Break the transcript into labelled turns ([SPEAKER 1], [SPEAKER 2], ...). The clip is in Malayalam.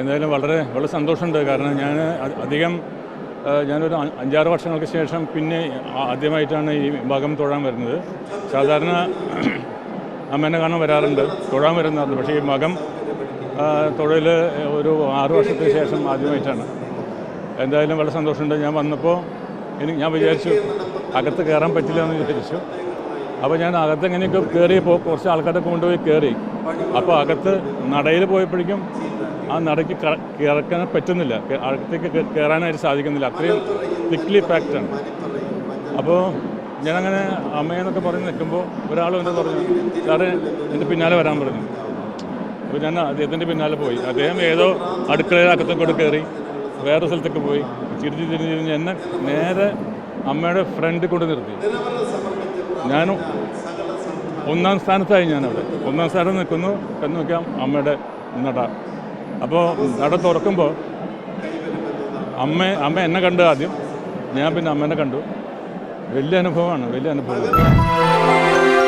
[SPEAKER 1] എന്തായാലും വളരെ വളരെ സന്തോഷമുണ്ട്. കാരണം ഞാൻ അധികം ഞാനൊരു അഞ്ചാറ് വർഷങ്ങൾക്ക് ശേഷം പിന്നെ ആദ്യമായിട്ടാണ് ഈ ഭാഗം തൊഴാൻ വരുന്നത്. സാധാരണ അമ്മേനെ കാണാൻ വരാറുണ്ട്. തൊഴാൻ വരുന്നതാണ് പക്ഷേ ഈ മകം തൊഴിൽ ഒരു ആറു വർഷത്തിന് ശേഷം ആദ്യമായിട്ടാണ്. എന്തായാലും വളരെ സന്തോഷമുണ്ട്. ഞാൻ വന്നപ്പോൾ എനിക്ക് ഞാൻ വിചാരിച്ചു അകത്ത് കയറാൻ പറ്റില്ല എന്ന് വിചാരിച്ചു. അപ്പോൾ ഞാൻ അകത്ത് എങ്ങനെയൊക്കെ കയറിയപ്പോൾ കുറച്ച് ആൾക്കാരെ കൊണ്ടുപോയി കയറി അപ്പോൾ അകത്ത് നടയിൽ പോയപ്പോഴേക്കും ആ നടയ്ക്ക് കിടക്കാൻ പറ്റുന്നില്ല. അടുത്തേക്ക് കയറാനായിട്ട് സാധിക്കുന്നില്ല. അത്രയും തിക്ലി പാക്റ്റാണ് അപ്പോൾ ഞാനങ്ങനെ അമ്മയെന്നൊക്കെ പറഞ്ഞ് നിൽക്കുമ്പോൾ ഒരാൾ എന്താ പറഞ്ഞു സാറേ എന്റെ പിന്നാലെ വരാൻ പറഞ്ഞു. അപ്പോൾ ഞാൻ അദ്ദേഹത്തിന്റെ പിന്നാലെ പോയി. അദ്ദേഹം ഏതോ അടുക്കളയിലകത്തും കൂടെ കയറി വേറെ സ്ഥലത്തേക്ക് പോയി. തിരിഞ്ഞ് തിരിഞ്ഞ് എന്നെ നേരെ അമ്മയുടെ ഫ്രണ്ട് കൊണ്ട് നിർത്തി. ഞാനും ഒന്നാം സ്ഥാനത്തായി ഞാനവിടെ. ഒന്നാം സ്ഥാനത്ത് നിൽക്കുന്നു. എന്ന് നോക്കാം അമ്മയുടെ നട. അപ്പോൾ നട തുറക്കുമ്പോൾ അമ്മ അമ്മ എന്നെ കണ്ടു ആദ്യം. ഞാൻ പിന്നെ അമ്മേനെ കണ്ടു. വലിയ അനുഭവമാണ് വലിയ അനുഭവമാണ്.